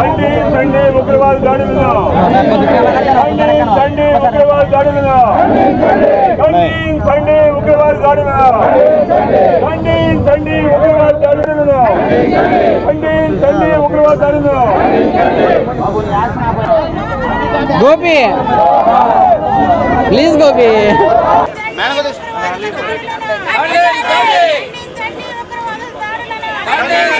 ಖಂಡಿತ ಖಂಡಿ ಉಗ್ರವಾದ ದಾಳಿಗಳನ್ನು ಖಂಡಿತ ಖಂಡಿ ಉಗ್ರವಾದ ದಾಳಿಗಳನ್ನು ಖಂಡಿತ ಖಂಡಿ ಉಗ್ರವಾದ ದಾಳಿಗಳನ್ನು ಖಂಡಿತ ಖಂಡಿ ಉಗ್ರವಾದ ದಾಳಿಗಳನ್ನು ಖಂಡಿತ ಖಂಡಿ ಉಗ್ರವಾದ ದಾಳಿಗಳನ್ನು ಗೋಪಿ ಪ್ಲೀಸ್ ಗೋಪಿ ಖಂಡಿತ ಖಂಡಿ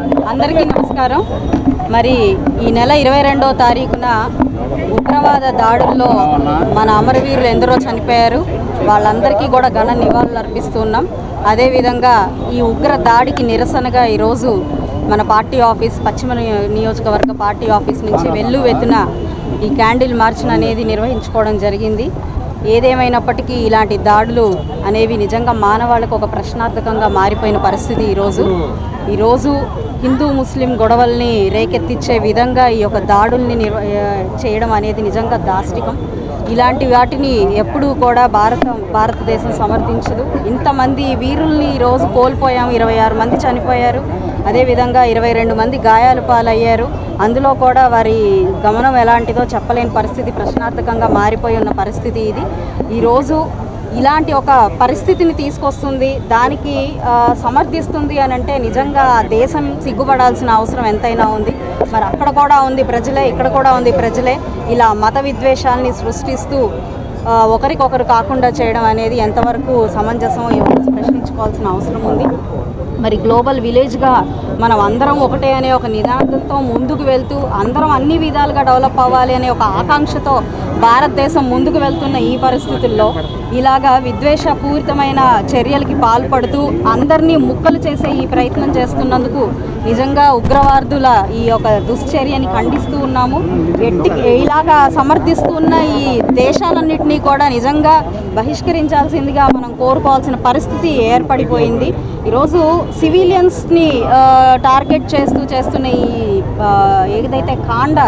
అందరికీ నమస్కారం. మరి ఈ నెల ఇరవై రెండవ తారీఖున ఉగ్రవాద దాడుల్లో మన అమరవీరులు ఎందరో చనిపోయారు. వాళ్ళందరికీ కూడా ఘన నివాళులు అర్పిస్తున్నాం. అదేవిధంగా ఈ ఉగ్ర దాడికి నిరసనగా ఈరోజు మన పార్టీ ఆఫీస్ పశ్చిమ నియోజకవర్గ పార్టీ ఆఫీస్ నుంచి వెల్లువెత్తున ఈ క్యాండిల్ మార్చిన అనేది నిర్వహించుకోవడం జరిగింది. ఏదేమైనప్పటికీ ఇలాంటి దాడులు అనేవి నిజంగా మానవాళికి ఒక ప్రశ్నార్థకంగా మారిపోయిన పరిస్థితి ఈరోజు. ఈరోజు హిందూ ముస్లిం గొడవల్ని రేకెత్తిచ్చే విధంగా ఈ యొక్క దాడుల్ని నిర్వ చేయడం అనేది నిజంగా దాష్టికం. ఇలాంటి వాటిని ఎప్పుడూ కూడా భారత భారతదేశం సమర్థించదు. ఇంతమంది వీరుల్ని ఈరోజు కోల్పోయాము. ఇరవై ఆరు మంది చనిపోయారు. అదేవిధంగా ఇరవై రెండు మంది గాయాలు పాలయ్యారు. అందులో కూడా వారి గమనం ఎలాంటిదో చెప్పలేని పరిస్థితి ప్రశ్నార్థకంగా మారిపోయి ఉన్న పరిస్థితి ఇది. ఈరోజు ఇలాంటి ఒక పరిస్థితిని తీసుకొస్తుంది దానికి సమర్థిస్తుంది అని అంటే నిజంగా దేశం సిగ్గుపడాల్సిన అవసరం ఎంతైనా ఉంది. మరి అక్కడ కూడా ఉంది ప్రజలే ఇక్కడ కూడా ఉంది ప్రజలే. ఇలా మత విద్వేషాలని సృష్టిస్తూ ఒకరికొకరు కాకుండా చేయడం అనేది ఎంతవరకు సమంజసం ప్రశ్నించుకోవాల్సిన అవసరం ఉంది. మరి గ్లోబల్ విలేజ్గా మనం అందరం ఒకటే అనే ఒక నినాదంతో ముందుకు వెళ్తూ అందరం అన్ని విధాలుగా డెవలప్ అవ్వాలి అనే ఒక ఆకాంక్షతో భారతదేశం ముందుకు వెళ్తున్న ఈ పరిస్థితుల్లో ఇలాగా విద్వేషపూరితమైన చర్యలకి పాల్పడుతూ అందరినీ ముక్కలు చేసే ఈ ప్రయత్నం చేస్తున్నందుకు నిజంగా ఉగ్రవాదుల ఈ యొక్క దుశ్చర్యని ఖండిస్తూ ఉన్నాము. ఎట్టి ఇలాగా సమర్థిస్తూ ఉన్న ఈ దేశాలన్నింటినీ కూడా నిజంగా బహిష్కరించాల్సిందిగా మనం కోరుకోవాల్సిన పరిస్థితి ఏర్పడిపోయింది. ఈరోజు సివిలియన్స్ని టార్గెట్ చేస్తూ చేస్తున్న ఈ ఏదైతే కాండ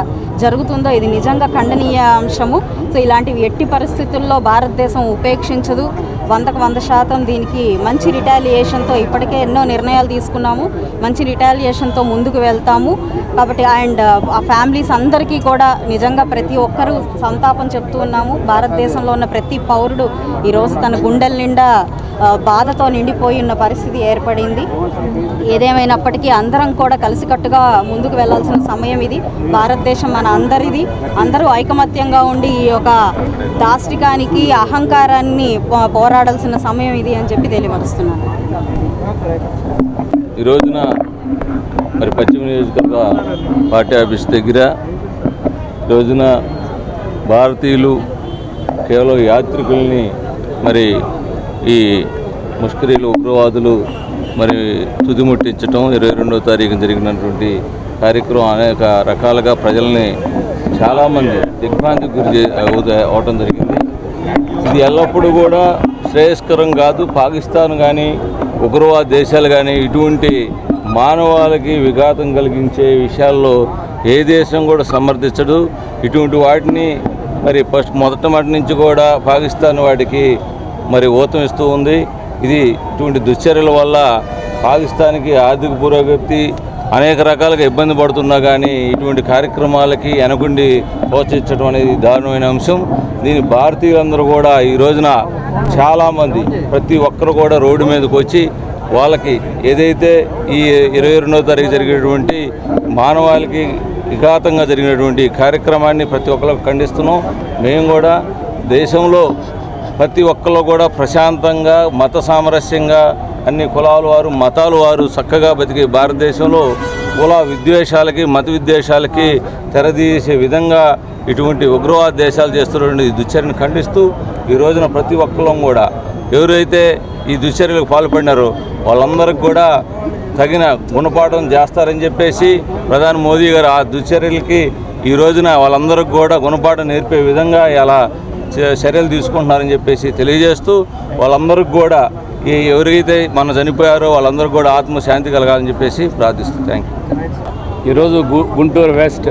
జరుగుతుందో ఇది నిజంగా ఖండనీయ అంశము. సో ఇలాంటివి ఎట్టి పరిస్థితుల్లో భారతదేశం ఉపేక్షించదు. వందకు వంద శాతం దీనికి మంచి రిటాలియేషన్తో ఇప్పటికే ఎన్నో నిర్ణయాలు తీసుకున్నాము. మంచి రిటాలియేషన్తో ముందుకు వెళ్తాము. కాబట్టి అండ్ ఆ ఫ్యామిలీస్ అందరికీ కూడా నిజంగా ప్రతి ఒక్కరూ సంతాపం చెప్తూ ఉన్నాము. భారతదేశంలో ఉన్న ప్రతి పౌరుడు ఈరోజు తన గుండెల నిండా బాధతో నిండిపోయి ఉన్న పరిస్థితి ఏర్పడింది. ఏదేమైనప్పటికీ అందరం కూడా కలిసికట్టుగా ముందుకు వెళ్ళాల్సిన సమయం ఇది. భారతదేశం మన అందరిది. అందరూ ఐకమత్యంగా ఉండి ఈ యొక్క దాష్టికానికి అహంకారాన్ని పో- పోరాడాల్సిన సమయం ఇది అని చెప్పి తెలియపరుస్తున్నాను. ఈ రోజున మరి పశ్చిమ నియోజకవర్గ పార్టీ ఆఫీస్ దగ్గర రోజున భారతీయులు కేవలం యాత్రికుల్ని మరి ఈ ముష్కరీలు ఉగ్రవాదులు మరి తుదిముట్టించడం ఇరవై రెండవ తారీఖున జరిగినటువంటి కార్యక్రమం అనేక రకాలుగా ప్రజల్ని చాలామంది దిగ్భ్రాంతికి గురి చే- అవటం జరిగింది. ఇది ఎల్లప్పుడూ కూడా శ్రేయస్కరం కాదు. పాకిస్తాన్ కానీ ఉగ్రవాద దేశాలు కానీ ఇటువంటి మానవాళికి విఘాతం కలిగించే విషయాల్లో ఏ దేశం కూడా సమర్థించడు ఇటువంటి వాటిని మరి ఫస్ట్ మొదట మటి నుంచి కూడా పాకిస్తాన్ వాటికి మరి ఊతం ఇస్తూ ఉంది. ఇది ఇటువంటి దుశ్చర్యల వల్ల పాకిస్తాన్కి ఆర్థిక పురోగతి అనేక రకాలుగా ఇబ్బంది పడుతున్నా కానీ ఇటువంటి కార్యక్రమాలకి వెనకుండి ప్రోత్సహించడం అనేది దారుణమైన అంశం. దీని భారతీయులందరూ కూడా ఈ రోజున చాలామంది ప్రతి ఒక్కరు కూడా రోడ్డు మీదకి వచ్చి వాళ్ళకి ఏదైతే ఈ ఇరవై రెండవ తారీఖు జరిగేటువంటి మానవాళికి విఘాతంగా జరిగినటువంటి కార్యక్రమాన్ని ప్రతి ఒక్కరికి ఖండిస్తున్నాం. మేము కూడా దేశంలో ప్రతి ఒక్కరు కూడా ప్రశాంతంగా మత సామరస్యంగా అన్ని కులాల వారు మతాల వారు చక్కగా బతికే భారతదేశంలో కుల విద్వేషాలకి మత విద్వేషాలకి తెరదీసే విధంగా ఇటువంటి ఉగ్రవాద దేశాలు చేస్తున్నటువంటి ఈ దుశ్చర్యను ఖండిస్తూ ఈ రోజున ప్రతి ఒక్కళ్ళం కూడా ఎవరైతే ఈ దుశ్చర్యలకు పాల్పడినారో వాళ్ళందరికీ కూడా తగిన గుణపాఠం చేస్తారని చెప్పేసి ప్రధాని మోదీ గారు ఆ దుశ్చర్యలకి ఈ రోజున వాళ్ళందరికీ కూడా గుణపాఠం నేర్పే విధంగా ఇలా చర్యలు తీసుకుంటున్నారని చెప్పేసి తెలియజేస్తూ వాళ్ళందరికీ కూడా ఈ ఎవరైతే మన చనిపోయారో వాళ్ళందరికీ కూడా ఆత్మశాంతి కలగాలని చెప్పేసి ప్రార్థిస్తూ థ్యాంక్ యూ. ఈరోజు గు- గుంటూరు వెస్ట్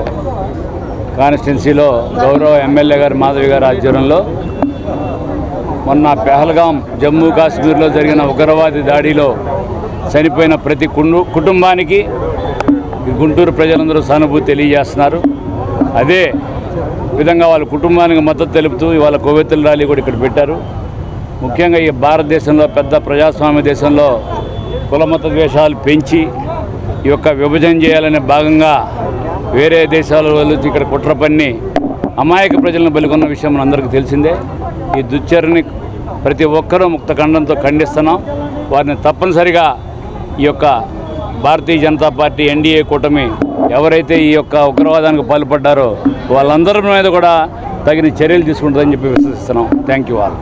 కాన్స్టిట్యున్సీలో గౌరవ ఎమ్మెల్యే గారు మాధవి గారి ఆధ్వర్యంలో మొన్న పెహల్గాం జమ్మూ కాశ్మీర్లో జరిగిన ఉగ్రవాది దాడిలో చనిపోయిన ప్రతి కుండు కుటుంబానికి గుంటూరు ప్రజలందరూ సానుభూతి తెలియజేస్తున్నారు. అదే విధంగా వాళ్ళ కుటుంబానికి మద్దతు తెలుపుతూ ఇవాళ కొవ్వెత్తుల ర్యాలీ కూడా ఇక్కడ పెట్టారు. ముఖ్యంగా ఈ భారతదేశంలో పెద్ద ప్రజాస్వామ్య దేశంలో కులమత ద్వేషాలు పెంచి ఈ యొక్క విభజన చేయాలనే భాగంగా వేరే దేశాల వాళ్ళు ఇక్కడ కుట్ర పన్ని అమాయక ప్రజలను బలికొన్న విషయం మన అందరికీ తెలిసిందే. ఈ దుశ్చర్యని ప్రతి ఒక్కరూ ముక్త ఖండంతో ఖండిస్తున్నాం. వారిని తప్పనిసరిగా ఈ యొక్క భారతీయ జనతా పార్టీ ఎన్డీఏ కూటమి ఎవరైతే ఈ యొక్క ఉగ్రవాదానికి పాల్పడ్డారో వాళ్ళందరి మీద కూడా తగిన చర్యలు తీసుకుంటుందని చెప్పి విశ్వసిస్తున్నాం. Thank you all